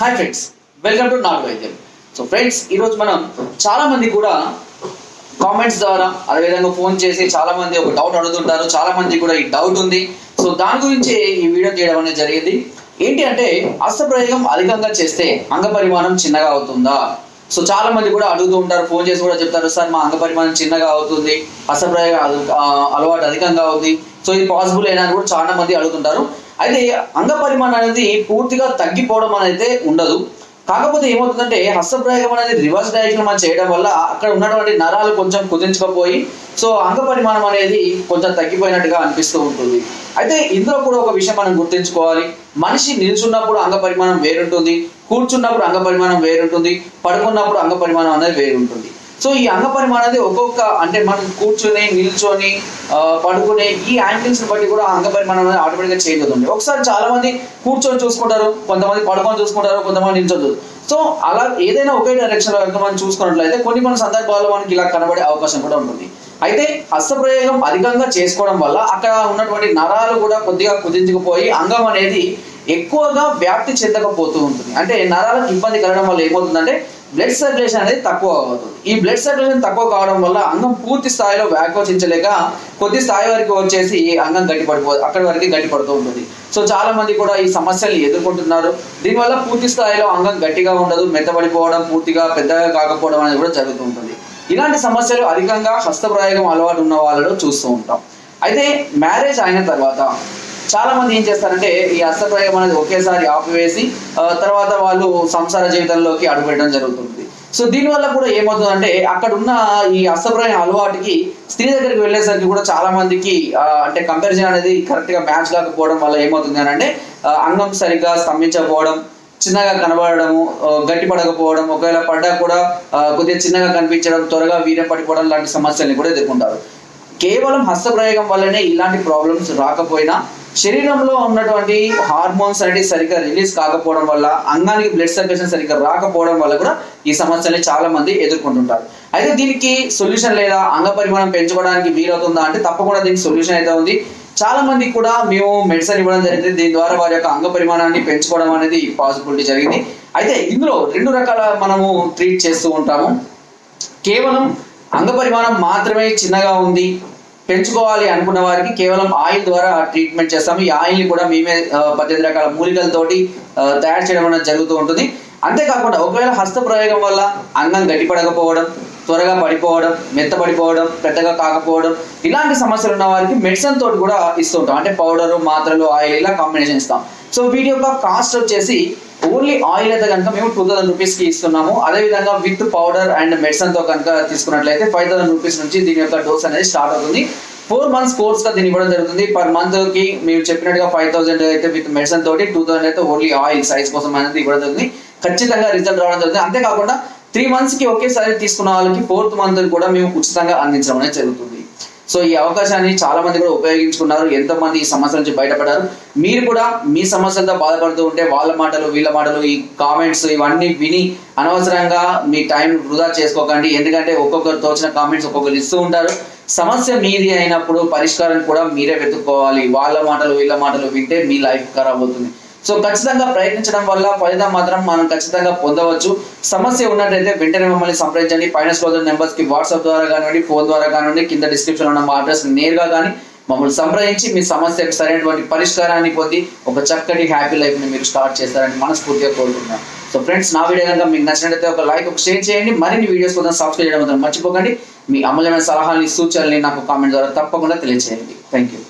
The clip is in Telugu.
హాయ్ ఫ్రెండ్స్ వెల్కమ్ టు నాట్ వైద్యం సో ఫ్రెండ్స్ ఈరోజు మనం చాలా మంది కూడా కామెంట్స్ ద్వారా అదేవిధంగా ఫోన్ చేసి చాలా మంది ఒక డౌట్ అడుగుతుంటారు చాలా మంది కూడా ఈ డౌట్ ఉంది. సో దాని గురించి ఈ వీడియో చేయడం అనేది జరిగింది. ఏంటి అంటే అస్త్రప్రయోగం అధికంగా చేస్తే అంగ పరిమాణం చిన్నగా అవుతుందా? సో చాలా మంది కూడా అడుగుతూ ఉంటారు ఫోన్ చేసి కూడా చెప్తారు సార్ మా అంగ పరిమాణం చిన్నగా అవుతుంది అస్త్రప్రయోగం అలవాటు అధికంగా అవుతుంది సో ఇది పాసిబుల్ అయినా కూడా చాలా మంది అడుగుతుంటారు. అయితే అంగ పరిమాణం అనేది పూర్తిగా తగ్గిపోవడం అనేది ఉండదు. కాకపోతే ఏమవుతుందంటే హస్తప్రయోగం అనేది రివర్స్ డైరెక్షన్ మనం చేయడం వల్ల అక్కడ ఉన్నటువంటి నరాలు కొంచెం కుదించకపోయి సో అంగ పరిమాణం అనేది కొంచెం తగ్గిపోయినట్టుగా అనిపిస్తూ ఉంటుంది. అయితే ఇందులో కూడా ఒక విషయం మనం గుర్తుంచుకోవాలి. మనిషి నిల్చున్నప్పుడు అంగ పరిమాణం వేరుంటుంది కూర్చున్నప్పుడు అంగ పరిమాణం వేరుంటుంది పడుకున్నప్పుడు అంగ పరిమాణం అనేది వేరుంటుంది. సో ఈ అంగ పరిమాణం అనేది ఒక్కొక్క అంటే మనం కూర్చొని నిల్చొని పడుకునే ఈ యాంగిల్స్ బట్టి కూడా అంగ పరిమాణం అనేది ఆటోమేటిక్గా చేంజ్ అవుతుంది. ఒకసారి చాలా మంది కూర్చొని చూసుకుంటారు కొంతమంది పడుకొని చూసుకుంటారు కొంతమంది నిల్చొని సో అలా ఏదైనా ఒకే డైరెక్షన్లో కనుక మనం చూసుకున్నట్లయితే కొన్ని కొన్ని సందర్భాల్లో మనకి ఇలా కనబడే అవకాశం కూడా ఉంటుంది. అయితే హస్తప్రయోగం అధికంగా చేసుకోవడం వల్ల అక్కడ ఉన్నటువంటి నరాలు కూడా కొద్దిగా కుదించుకుపోయి అంగం అనేది ఎక్కువగా వ్యాప్తి చెందకపోతూ ఉంటుంది. అంటే నరాలకు ఇబ్బంది కలగడం వల్ల ఏమవుతుందంటే బ్లడ్ సర్క్యులేషన్ అనేది తక్కువ అవుతుంది. ఈ బ్లడ్ సర్క్యులేషన్ తక్కువ కావడం వల్ల అంగం పూర్తి స్థాయిలో వ్యాకోచించలేక కొద్ది స్థాయి వరకు వచ్చేసి అంగం గట్టిపడిపో అక్కడి వరకు గట్టిపడుతూ ఉంటుంది. సో చాలా మంది కూడా ఈ సమస్యలు ఎదుర్కొంటున్నారు. దీనివల్ల పూర్తి స్థాయిలో అంగం గట్టిగా ఉండదు మెత్తబడిపోవడం పూర్తిగా పెద్దగా కాకపోవడం అనేది కూడా జరుగుతూ ఉంటుంది. ఇలాంటి సమస్యలు అధికంగా హస్తప్రయోగం అలవాటు ఉన్న వాళ్ళలో చూస్తూ ఉంటాం. అయితే మ్యారేజ్ అయిన తర్వాత చాలా మంది ఏం చేస్తారంటే ఈ అస్త్రప్రయోగం అనేది ఒకేసారి ఆపివేసి తర్వాత వాళ్ళు సంసార జీవితంలోకి అడుగుపెట్టడం జరుగుతుంది. సో దీనివల్ల కూడా ఏమవుతుందంటే అక్కడ ఉన్న ఈ అస్త్రప్రయోగం అలవాటుకి స్త్రీ దగ్గరికి వెళ్ళేసరికి కూడా చాలా మందికి అంటే కంపారిజన్ అనేది కరెక్ట్గా మ్యాచ్ కాకపోవడం వల్ల ఏమవుతుంది అని అంటే అంగం సరిగ్గా స్తంభించకపోవడం చిన్నగా కనబడము గట్టి పడకపోవడం ఒకవేళ పడ్డా కూడా కొద్దిగా చిన్నగా కనిపించడం త్వరగా వీర్యం పడిపోవడం లాంటి సమస్యల్ని కూడా ఎదుర్కొంటారు. కేవలం హస్తప్రయోగం వల్లనే ఇలాంటి ప్రాబ్లమ్స్ రాకపోయినా శరీరంలో ఉన్నటువంటి హార్మోన్స్ అనేవి సరిగ్గా రిలీజ్ కాకపోవడం వల్ల అంగానికి బ్లడ్ సర్క్యులేషన్ సరిగ్గా రాకపోవడం వల్ల కూడా ఈ సమస్యని చాలా మంది ఎదుర్కొంటుంటారు. అయితే దీనికి సొల్యూషన్ లేదా అంగ పరిమాణం పెంచుకోవడానికి వీలవుతుందా అంటే తప్పకుండా దీనికి సొల్యూషన్ అయితే ఉంది. చాలా మంది కూడా మేము మెడిసిన్ ఇవ్వడం జరిగింది. దీని ద్వారా వారి యొక్క అంగ పరిమాణాన్ని పెంచుకోవడం అనేది పాసిబిలిటీ జరిగింది. అయితే ఇందులో రెండు రకాల మనము ట్రీట్ చేస్తూ ఉంటాము. కేవలం అంగ పరిమాణం మాత్రమే చిన్నగా ఉంది. పెంచుకోవాలి అనుకున్న వారికి కేవలం ఆయిల్ ద్వారా ట్రీట్మెంట్ చేస్తాము. ఈ ఆయిల్ని కూడా మేమే పద్దెనిమిది రకాల మూలికలతోటి తయారు చేయడం అనేది జరుగుతూ ఉంటుంది. అంతేకాకుండా ఒకవేళ హస్త ప్రయోగం వల్ల అంగం గట్టిపడకపోవడం త్వరగా పడిపోవడం మెత్తపడిపోవడం పెద్దగా కాకపోవడం ఇలాంటి సమస్యలు ఉన్న వారికి మెడిసిన్ తోటి కూడా ఇస్తూ ఉంటాం. అంటే పౌడరు మాత్రలు ఆయిల్ ఇలా కాంబినేషన్ ఇస్తాం. సో వీటి యొక్క కాస్ట్ వచ్చేసి ఓన్లీ ఆయిల్ అయితే కనుక మేము టూ థౌసండ్ రూపీస్కి ఇస్తున్నాము. అదేవిధంగా విత్ పౌడర్ అండ్ మెడిసిన్తో కనుక తీసుకున్నట్లయితే ఫైవ్ థౌసండ్ రూపీస్ నుంచి దీని యొక్క డోస్ అనేది స్టార్ట్ అవుతుంది. ఫోర్ మంత్స్ కోర్స్గా దీన్ని ఇవ్వడం జరుగుతుంది. పర్ మంత్కి మీరు చెప్పినట్టుగా ఫైవ్ థౌసండ్ అయితే విత్ మెడిసిన్ తోటి టూ థౌసండ్ అయితే ఓన్లీ ఆయిల్ సైజ్ కోసం అనేది ఇవ్వడం జరుగుతుంది. ఖచ్చితంగా రిజల్ట్ రావడం జరుగుతుంది. అంతేకాకుండా త్రీ మంత్స్కి ఒకేసారి తీసుకున్న వాళ్ళకి ఫోర్త్ మంత్ కూడా మేము ఉచితంగా అందించడం అనేది జరుగుతుంది. సో ఈ అవకాశాన్ని చాలా మంది కూడా ఉపయోగించుకున్నారు. ఎంతో మంది ఈ సమస్య నుంచి బయటపడారు మీరు కూడా మీ సమస్యలతో బాధపడుతూ ఉంటే వాళ్ళ మాటలు వీళ్ళ మాటలు ఈ కామెంట్స్ ఇవన్నీ విని అనవసరంగా మీ టైం వృధా చేసుకోకండి. ఎందుకంటే ఒక్కొక్కరు తోచిన కామెంట్స్ ఒక్కొక్కరు ఇస్తూ ఉంటారు. సమస్య మీది అయినప్పుడు పరిష్కారం కూడా మీరే వెతుక్కోవాలి. వాళ్ళ మాటలు వీళ్ళ మాటలు వింటే మీ లైఫ్ ఖరాబ్ అవుతుంది. సో ఖచ్చితంగా ప్రయత్నించడం వల్ల ఫలితం మాత్రం మనం ఖచ్చితంగా పొందవచ్చు. సమస్య ఉన్నట్టయితే వెంటనే మమ్మల్ని సంప్రదించండి. ఫైనాన్స్ స్కోర్ నెంబర్స్కి వాట్సాప్ ద్వారా కానివ్వండి ఫోన్ ద్వారా కానివ్వండి కింద డిస్క్రిప్షన్ ఉన్న మా అడ్రస్ నేరుగా కానీ మమ్మల్ని సంప్రదించి మీ సమస్యకు సరైనటువంటి పరిష్కారాన్ని పొంది ఒక చక్కటి హ్యాపీ లైఫ్ని మీరు స్టార్ట్ చేస్తారని మనస్ఫూర్తిగా కోరుకుంటున్నాను సో ఫ్రెండ్స్ నా వీడియో కనుక మీకు నచ్చినట్లయితే ఒక లైక్ ఒక షేర్ చేయండి. మరిన్ని వీడియోస్ కోసం సబ్స్క్రైబ్ చేయడం మాత్రం మర్చిపోకండి. మీ అమూల్యమైన సలహాలని సూచనల్ని నాకు కామెంట్ ద్వారా తప్పకుండా తెలియజేయండి థ్యాంక్ యూ